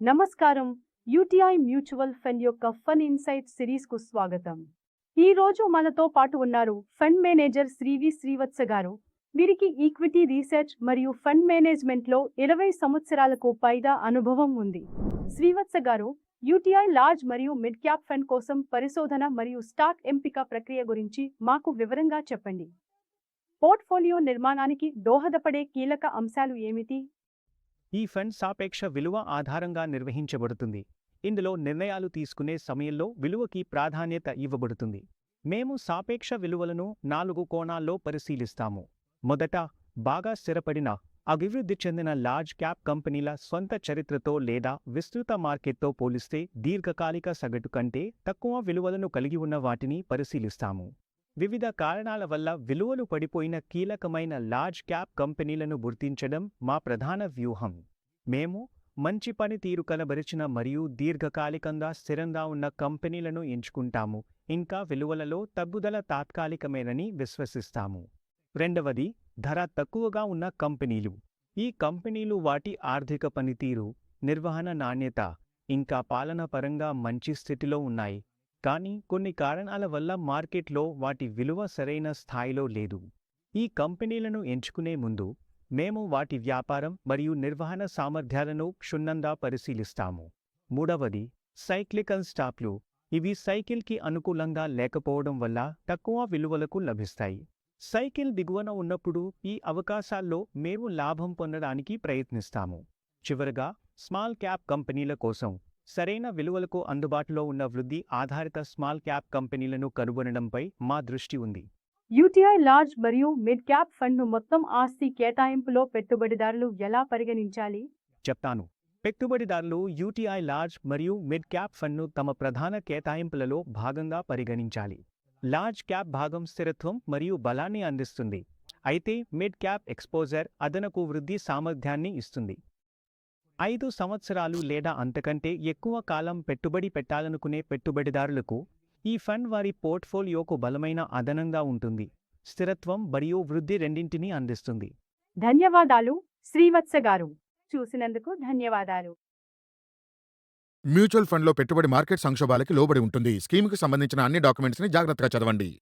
నమస్కారం. UTI mutual fund యొక్క fun insight సిరీస్కు స్వాగతం. ఈ రోజు మనతో పాటు ఉన్నారు ఫండ్ మేనేజర్ శ్రీవి శ్రీవత్స గారు. వీరికి ఈక్విటీ రీసెర్చ్ మరియు ఫండ్ మేనేజ్మెంట్లో ఇరవై సంవత్సరాలకు పైగా అనుభవం ఉంది. శ్రీవత్స గారు యూటీఐ లార్జ్ మరియు మిడ్ క్యాప్ ఫండ్ కోసం పరిశోధన మరియు స్టాక్ ఎంపిక ప్రక్రియ గురించి మాకు వివరంగా చెప్పండి. పోర్ట్ఫోలియో నిర్మాణానికి దోహదపడే కీలక అంశాలు ఏమిటి? ఈ ఫండ్ సాపేక్ష విలువ ఆధారంగా నిర్వహించబడుతుంది. ఇందులో నిర్ణయాలు తీసుకునే సమయంలో విలువకి ప్రాధాన్యత ఇవ్వబడుతుంది. మేము సాపేక్ష విలువలను నాలుగు కోణాల్లో పరిశీలిస్తాము. మొదట బాగా స్థిరపడిన అభివృద్ధి చెందిన లార్జ్ క్యాప్ కంపెనీల స్వంత చరిత్రతో లేదా విస్తృత మార్కెట్తో పోలిస్తే దీర్ఘకాలిక సగటు కంటే తక్కువ విలువలను కలిగి ఉన్న వాటిని పరిశీలిస్తాము. వివిధ కారణాల వల్ల విలువలు పడిపోయిన కీలకమైన లార్జ్ క్యాప్ కంపెనీలను గుర్తించడం మా ప్రధాన వ్యూహం. మేము మంచి పనితీరు కనబరిచిన మరియు దీర్ఘకాలికంగా స్థిరంగా ఉన్న కంపెనీలను ఎంచుకుంటాము. ఇంకా విలువలలో తగ్గుదల తాత్కాలికమేనని విశ్వసిస్తాము. రెండవది ధర తక్కువగా ఉన్న కంపెనీలు. ఈ కంపెనీలు వాటి ఆర్థిక పనితీరు నిర్వహణ నాణ్యత ఇంకా పాలన పరంగా మంచి స్థితిలో ఉన్నాయి. కానీ కొన్ని కారణాల వల్ల మార్కెట్లో వాటి విలువ సరైన స్థాయిలో లేదు. ఈ కంపెనీలను ఎంచుకునే ముందు మేము వాటి వ్యాపారం మరియు నిర్వహణ సామర్థ్యాలను క్షుణ్ణంగా పరిశీలిస్తాము. మూడవది సైక్లికల్ స్టాప్లు. ఇవి సైకిల్కి అనుకూలంగా లేకపోవడం వల్ల తక్కువ విలువలకు లభిస్తాయి. సైకిల్ దిగువన ఉన్నప్పుడు ఈ అవకాశాల్లో మేము లాభం పొందడానికి ప్రయత్నిస్తాము. చివరగా స్మాల్ క్యాప్ కంపెనీల కోసం సరైన విలువలకు అందుబాటులో ఉన్న వృద్ధి ఆధారిత స్మాల్ క్యాప్ కంపెనీలను కనుగొనడంపై మా దృష్టి ఉంది. యూటీఐ లార్జ్ మరియు మిడ్ క్యాప్ ఫండ్ను మొత్తం ఆస్తి కేటాయింపులో పెట్టుబడిదారులు ఎలా పరిగణించాలి? చెప్తాను. పెట్టుబడిదారులు యూటీఐ లార్జ్ మరియు మిడ్ క్యాప్ ఫండ్ను తమ ప్రధాన కేటాయింపులలో భాగంగా పరిగణించాలి. లార్జ్ క్యాప్ భాగం స్థిరత్వం మరియు బలాన్ని అందిస్తుంది. అయితే మిడ్ క్యాప్ ఎక్స్పోజర్ అదనపు వృద్ధి సామర్థ్యాన్ని ఇస్తుంది. ఐదు సంవత్సరాలు లేదా అంతకంటే ఎక్కువ కాలం పెట్టుబడి పెట్టాలనుకునే పెట్టుబడిదారులకు ఈ ఫండ్ వారి పోర్ట్ఫోలియోకు బలమైన అదనంగా ఉంటుంది. స్థిరత్వం మరియు వృద్ధి రెండింటినీ అందిస్తుంది. ధన్యవాదాలు శ్రీవత్స గారు. చూసినందుకు ధన్యవాదాలు. మ్యూచువల్ ఫండ్లో పెట్టుబడి మార్కెట్ సంక్షోభాలకి లోబడి ఉంటుంది. స్కీమ్కి సంబంధించిన అన్ని డాక్యుమెంట్స్ని జాగ్రత్తగా చదవండి.